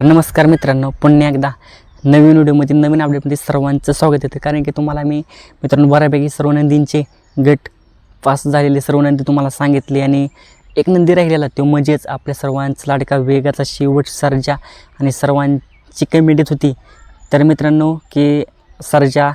नमस्कार मित्रांनो पुन्हा एकदा नवीन व्हिडिओमध्ये नवीन अपडेटमध्ये सर्वांचं स्वागत येतं. कारण की तुम्हाला मी मित्रांनो बऱ्यापैकी सर्व नंदींचे गट पास झालेले सर्व नंदी तुम्हाला सांगितले आणि एक नंदी राहिलेला तो म्हणजेच आपल्या सर्वांचा लाडका वेगाचा शेवट सर्जा आणि सर्वांची कमेडीत होती. तर मित्रांनो की सर्जा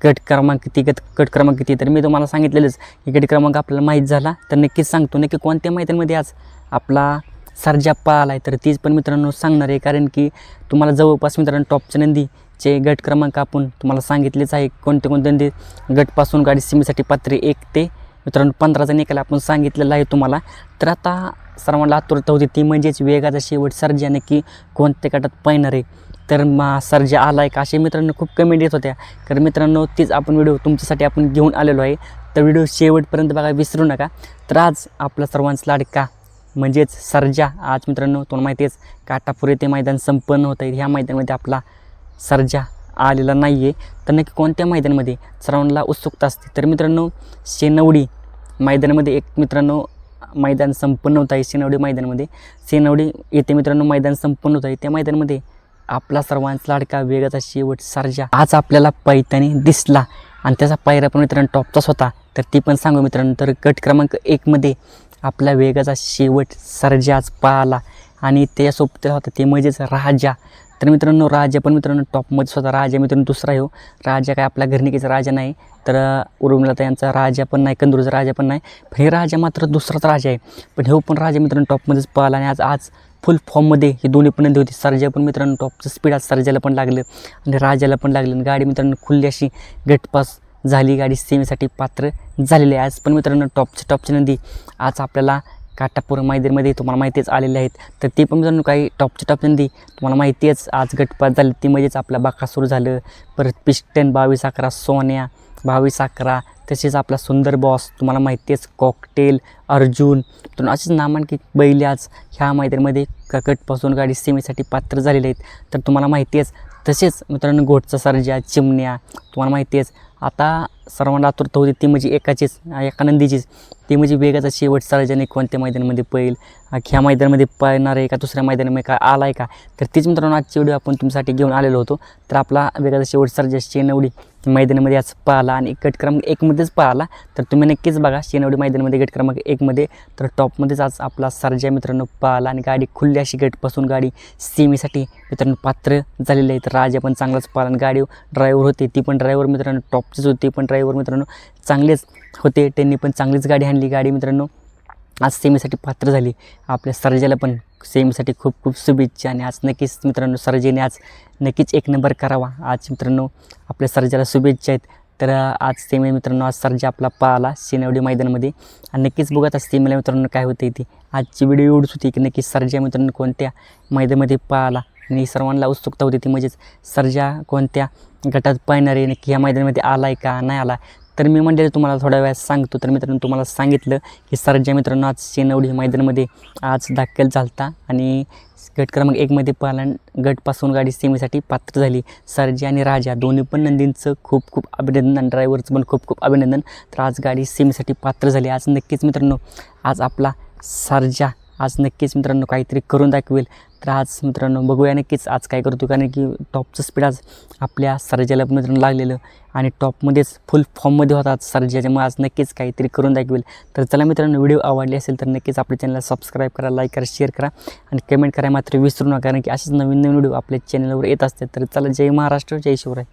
गट क्रमांक किती गट गट क्रमांक किती तर मी तुम्हाला सांगितलेलंच की गट क्रमांक आपल्याला माहीत झाला. तर नक्कीच सांगतो नक्की कोणत्या माहितीमध्ये आज आपला सर्जा आला आहे तर तीच पण मित्रांनो सांगणार आहे कारण की तुम्हाला जवळपास मित्रांनो टॉपच्या नंदीचे गट क्रमांक आपण तुम्हाला सांगितलेच आहे कोणते कोणते नंदी गटपासून गाडी सीमेसाठी पात्रे एक ते मित्रांनो पंधराचा निकाल आपण सांगितलेला आहे तुम्हाला. तर आता सर्वांना आतुरता होती ती म्हणजेच वेगाचा शेवट सर्जा नक्की कोणत्या गटात पाहणार आहे. तर मा सर्जा आला आहे का असे मित्रांनो खूप कमेंट येत होत्या. तर मित्रांनो तीच आपण व्हिडिओ तुमच्यासाठी आपण घेऊन आलेलो आहे. तर व्हिडिओ शेवटपर्यंत बघा विसरू नका. तर आज आपला सर्वांचा लाडका म्हणजेच सर्जा. आज मित्रांनो तुम्हाला माहिती आहेच काटापूर येथे मैदान संपन्न होत आहे. ह्या मैदानामध्ये आपला सर्जा आलेला नाही आहे तर नक्की कोणत्या मैदानामध्ये सर्वांना उत्सुकता असते? तर मित्रांनो शेनवडी मैदानामध्ये एक मित्रांनो मैदान संपन्न होत आहे. शेनवडी मैदानामध्ये शेनवडी येथे मित्रांनो मैदान संपन्न होत आहे. त्या मैदानामध्ये आपला सर्वांचा लाडका वेगाचा शेवट सर्जा. आज आपल्याला पैतानी दिसला. आणि त्याचा पायरा पण मित्रांनो टॉपचाच होता. तर ती पण सांगू मित्रांनो. तर गट क्रमांक एकमध्ये आपला वेगाचा शेवट सर्जा आज पाहला. आणि त्यासोबत होता ते म्हणजेच राजा. तर मित्रांनो राजा पण मित्रांनो टॉपमध्ये स्वतः राजा मित्रांनो दुसरा आहे हो. राजा काय आपल्या घरनिकेचा राजा नाही. तर उर्मिलाता यांचा राजा पण नाही कंदूरचा राजा पण नाही. पण हे राजा मात्र दुसराच राजा आहे. पण हे पण राजा मित्रांनो टॉपमध्येच पाहिला. आणि आज आज फुल फॉर्ममध्ये हे दोन्ही पण नंदी होती. सर्जा पण मित्रांनो टॉपचं स्पीड आज सर्जाला पण लागलं. आणि राजाला पण लागलं. आणि गाडी मित्रांनो खुल्ली अशी. गटपास झाली गाडी सेमीसाठी पात्र झालेली आहे. आज पण मित्रांनो टॉपचे टॉपचे नदी. आज आपल्याला काटापूर मैदानमध्ये तुम्हाला माहितीच आलेले आहेत. तर ते पण मित्रांनो काही टॉपचे टॉप नंदी तुम्हाला माहिती आहेच आज गटपात झाले ती म्हणजेच आपला बाकासूर झालं. परत पिस्टन बावीस अकरा सोन्या बावीस अकरा. तसेच आपला सुंदर बॉस तुम्हाला माहिती आहेच कॉकटेल अर्जुन. तर असेच नामांकित बैल आज ह्या मैदानामध्ये ककटपासून गाडी सेमीसाठी पात्र झालेले आहेत. तर तुम्हाला माहिती आहेच तसेच मित्रांनो घोटचा सर्जा चिमण्या तुम्हाला माहिती आहेच. आता सर्वांना आतुरता होती ती म्हणजे एकाचीच एका नंदीचीच. ती म्हणजे वेगाचा शेवट सर्जाने कोणत्या मैदानामध्ये पैल ह्या मैदानामध्ये पळणार आहे का? दुसऱ्या मैदानामध्ये काय आला आहे का? तर तीच मित्रांनो आजची व्हिडिओ आपण तुमच्यासाठी घेऊन आलेलो होतो. तर आपला वेगाचा शेवट सर्जा शेनवडी मैदानामध्ये आज पाहिला आणि गट क्रमांक एकमध्येच पाहिला. तर तुम्ही नक्कीच बघा शेनवडी मैदानामध्ये गट क्रमांक एकमध्ये तर टॉपमध्येच आज आपला सर्जा मित्रांनो पाहिला आणि गाडी खुल्ली अशी गटपासून गाडी सेमीसाठी मित्रांनो पात्र झालेली आहे तर राजा पण चांगलाच पाहिला आणि गाडी ड्रायव्हर होते ती पण ड्रायव्हर मित्रांनो टॉपचीच होती पण ड्रायव्हर मित्रांनो चांगलेच होते. त्यांनी पण चांगलीच गाडी आणली. गाडी मित्रांनो आज सेमीसाठी पात्र झाली. आपल्या सर्जाला पण सेमीसाठी खूप खूप शुभेच्छा आणि आज नक्कीच मित्रांनो सर्जेने आज नक्कीच एक नंबर करावा. आज मित्रांनो आपल्या सर्जाला शुभेच्छा आहेत. तर आज सेमी मित्रांनो आज सर्जा आपला पाहिला शेनवडी मैदानामध्ये. आणि नक्कीच बघत आज सेमीला मित्रांनो काय होते इथे आजची व्हिडिओ एवढीच होती की नक्कीच सर्जा मित्रांनो कोणत्या मैदानामध्ये पाहिला आणि सर्वांना उत्सुकता होती ती म्हणजेच सर्जा कोणत्या गटात पाहणारे नक्की ह्या मैदानामध्ये आला आहे का नाही आला तर मी म्हणजे तुम्हाला थोड्या वेळात सांगतो. तर मित्रांनो तुम्हाला सांगितलं की सर्जा मित्रांनो आज शेनवडी मैदानामध्ये आज दाखल झालता आणि गट क्रमांक एकमध्ये पालन गटपासून गाडी सेमीसाठी पात्र झाली. सर्जा आणि राजा दोन्ही पण नंदींचं खूप खूप अभिनंदन आणि ड्रायव्हरचं पण खूप खूप अभिनंदन. तर आज गाडी सेमीसाठी पात्र झाली. आज नक्कीच मित्रांनो आज आपला सर्जा आज नक्कीच मित्रांनो काहीतरी करून दाखवेल. तर आज मित्रांनो बघूया नक्कीच आज काय करतो कारण की टॉपचं स्पीड आज आपल्या सर्जाला मित्रांनो लागलेलं आणि टॉपमध्येच फुल फॉर्ममध्ये होता आज सर्जाच्यामुळे आज नक्कीच काहीतरी करून दाखवेल. तर चला मित्रांनो व्हिडिओ आवडली असेल तर नक्कीच आपल्या चॅनलला सबस्क्राईब करा लाईक करा शेअर करा आणि कमेंट करा. मात्र विसरू नका कारण की असेच नवीन नवीन व्हिडिओ आपल्या चॅनलवर येत असतात. तर चला जय महाराष्ट्र जय शिवराय.